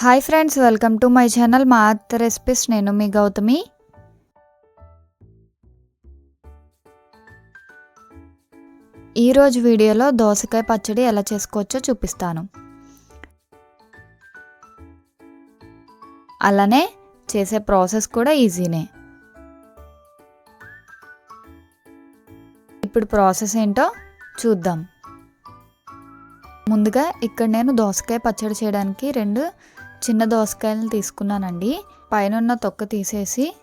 Hi friends welcome to my channel మా అత్త recipes నేను మీ గౌతమి ఈరోజు వీడియోలో దోసకాయ పచ్చడి ఎలా చేసుకోవచ్చో చూపిస్తాను. అలానే చేసే ప్రాసెస్ కూడా ఈజీనే ఇప్పుడు ప్రాసెస్ ఏంటో చూద్దాం. ముందుగా ఇక్కడ నేను దోసకాయ పచ్చడి చేయడానికి రెండు చిన్న దోసకాయలను తీసుకున్నానండి. పైన ఉన్న తొక్క తీసేసి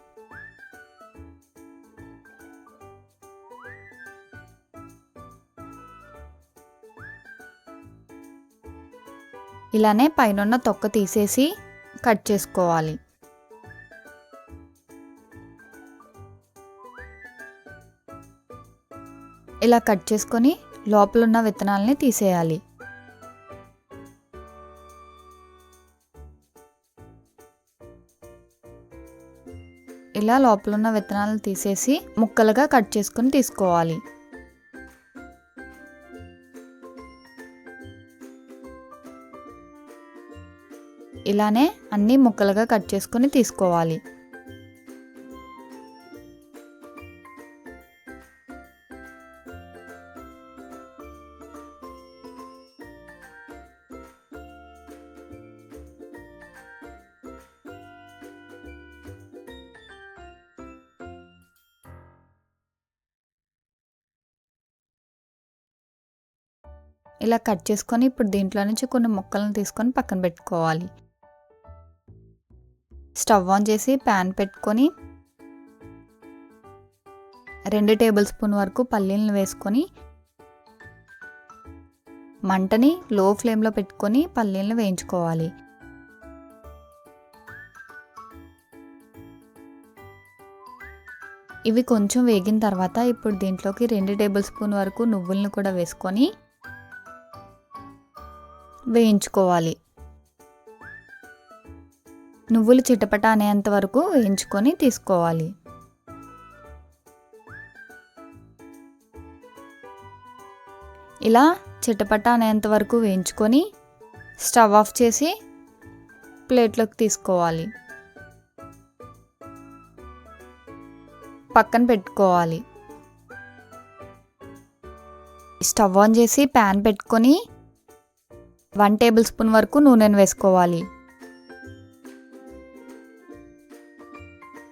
ఇలానే పైన తొక్క తీసేసి కట్ చేసుకోవాలి. ఇలా కట్ చేసుకొని లోపల ఉన్న విత్తనాలని తీసేయాలి. ఇలా లోపల ఉన్న విత్తనాలను తీసేసి ముక్కలుగా కట్ చేసుకొని తీసుకోవాలి. ఇలానే అన్ని ముక్కలుగా కట్ చేసుకొని తీసుకోవాలి. ఇలా కట్ చేసుకొని ఇప్పుడు దీంట్లో నుంచి కొన్ని ముక్కలను తీసుకొని పక్కన పెట్టుకోవాలి. స్టవ్ ఆన్ చేసి ప్యాన్ పెట్టుకొని రెండు టేబుల్ స్పూన్ వరకు పల్లీలను వేసుకొని మంటని లో ఫ్లేమ్లో పెట్టుకొని పల్లీలను వేయించుకోవాలి. ఇవి కొంచెం వేగిన తర్వాత ఇప్పుడు దీంట్లోకి రెండు టేబుల్ స్పూన్ వరకు నువ్వులను కూడా వేసుకొని వేయించుకోవాలి. నువ్వులు చిటపట అనేంత వరకు వేయించుకొని తీసుకోవాలి. ఇలా చిటపట అనేంత వరకు వేయించుకొని స్టవ్ ఆఫ్ చేసి ప్లేట్లోకి తీసుకోవాలి. పక్కన పెట్టుకోవాలి. స్టవ్ ఆన్ చేసి ప్యాన్ పెట్టుకొని వన్ టేబుల్ స్పూన్ వరకు నూనెను వేసుకోవాలి.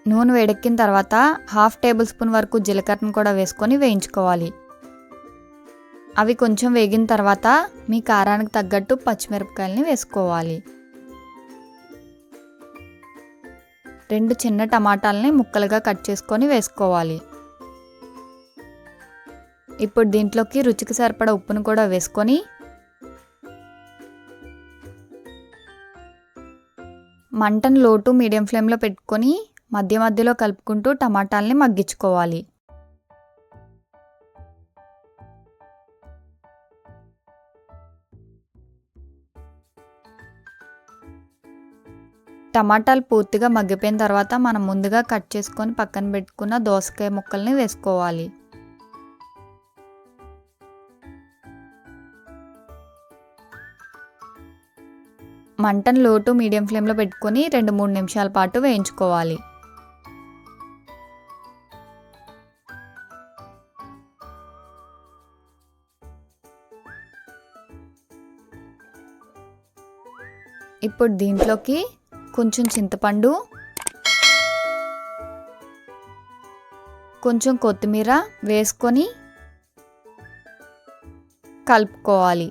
నూనె వేడెక్కిన తర్వాత హాఫ్ టేబుల్ స్పూన్ వరకు జీలకర్రను కూడా వేసుకొని వేయించుకోవాలి. అవి కొంచెం వేగిన తర్వాత మీ కారానికి తగ్గట్టు పచ్చిమిరపకాయలని వేసుకోవాలి. రెండు చిన్న టమాటాలని ముక్కలుగా కట్ చేసుకొని వేసుకోవాలి. ఇప్పుడు దీంట్లోకి రుచికి సరిపడ ఉప్పును కూడా వేసుకొని మంటను లోటు మీడియం ఫ్లేమ్లో పెట్టుకొని మధ్య మధ్యలో కలుపుకుంటూ టమాటాలని మగ్గించుకోవాలి. టమాటాలు పూర్తిగా మగ్గిపోయిన తర్వాత మనం ముందుగా కట్ చేసుకొని పక్కన పెట్టుకున్న దోసకాయ ముక్కల్ని వేసుకోవాలి. మంటను లోటు మీడియం ఫ్లేమ్లో పెట్టుకొని రెండు మూడు నిమిషాల పాటు వేయించుకోవాలి. ఇప్పుడు దీంట్లోకి కొంచెం చింతపండు కొంచెం కొత్తిమీర వేసుకొని కలుపుకోవాలి.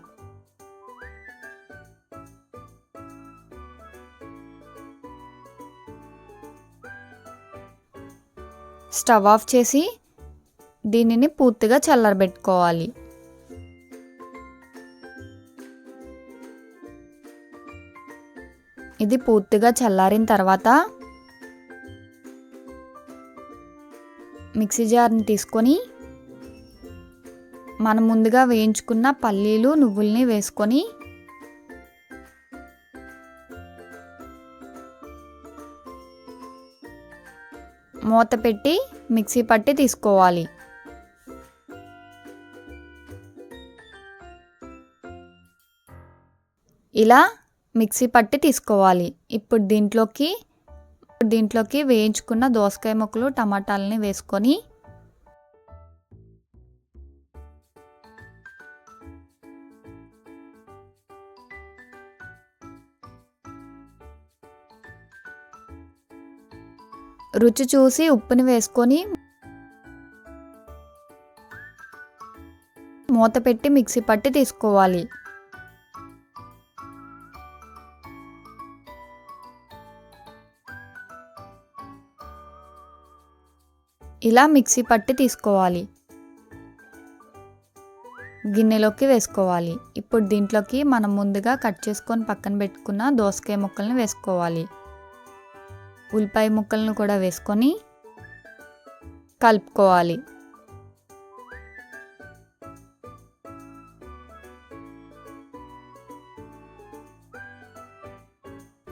స్టవ్ ఆఫ్ చేసి దీనిని పూర్తిగా చల్లరబెట్టుకోవాలి. ఇది పూర్తిగా చల్లారిన తర్వాత మిక్సీ జార్ని తీసుకొని మనం ముందుగా వేయించుకున్న పల్లీలు నువ్వుల్ని వేసుకొని మూత పెట్టి మిక్సీ పట్టి తీసుకోవాలి. ఇలా మిక్సీ పట్టి తీసుకోవాలి. ఇప్పుడు దీంట్లోకి దీంట్లోకి వేయించుకున్న దోసకాయ ముక్కలు టమాటాలని వేసుకొని రుచి చూసి ఉప్పుని వేసుకొని మూత పెట్టి మిక్సీ పట్టి తీసుకోవాలి. ఇలా మిక్సీ పట్టి తీసుకోవాలి. గిన్నెలోకి వేసుకోవాలి. ఇప్పుడు దీంట్లోకి మనం ముందుగా కట్ చేసుకొని పక్కన పెట్టుకున్న దోసకాయ ముక్కల్ని వేసుకోవాలి. ఉల్లిపాయ ముక్కలను కూడా వేసుకొని కలుపుకోవాలి.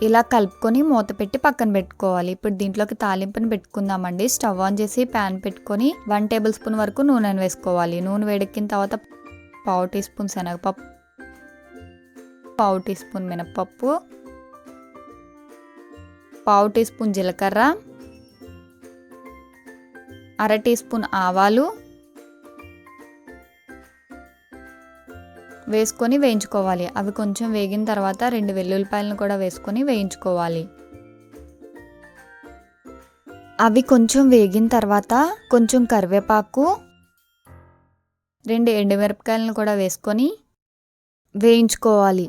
ఇలా కలుపుకొని మూత పెట్టి పక్కన పెట్టుకోవాలి. ఇప్పుడు దీంట్లోకి తాలింపుని పెట్టుకుందామండి. స్టవ్ ఆన్ చేసి ప్యాన్ పెట్టుకొని వన్ టేబుల్ స్పూన్ వరకు నూనెను వేసుకోవాలి. నూనె వేడెక్కిన తర్వాత పావు టీ స్పూన్ శనగపప్పు పావు టీ స్పూన్ మినపప్పు పావు టీ స్పూన్ జీలకర్ర అర టీ స్పూన్ ఆవాలు వేసుకొని వేయించుకోవాలి. అవి కొంచెం వేగిన తర్వాత రెండు వెల్లుల్లిపాయలను కూడా వేసుకొని వేయించుకోవాలి. అవి కొంచెం వేగిన తర్వాత కొంచెం కరివేపాకు రెండు ఎండుమిరపకాయలను కూడా వేసుకొని వేయించుకోవాలి.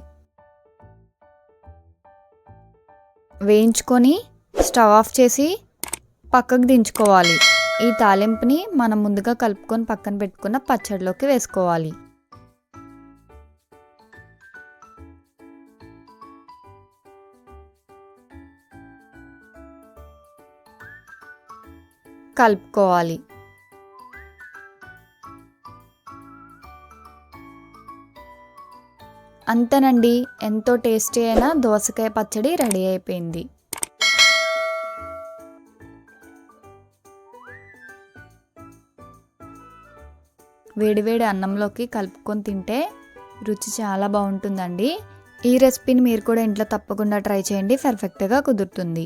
వేయించుకొని స్టవ్ ఆఫ్ చేసి పక్కకు దించుకోవాలి. ఈ తాలింపుని మనం ముందుగా కలుపుకొని పక్కన పెట్టుకున్న పచ్చడిలోకి వేసుకోవాలి. కలుపుకోవాలి. అంతేనండి. ఎంతో టేస్టీ అయిన దోసకాయ పచ్చడి రెడీ అయిపోయింది. వేడివేడి అన్నంలోకి కలుపుకొని తింటే రుచి చాలా బాగుంటుందండి. ఈ రెసిపీని మీరు కూడా ఇంట్లో తప్పకుండా ట్రై చేయండి. పర్ఫెక్ట్గా కుదురుతుంది.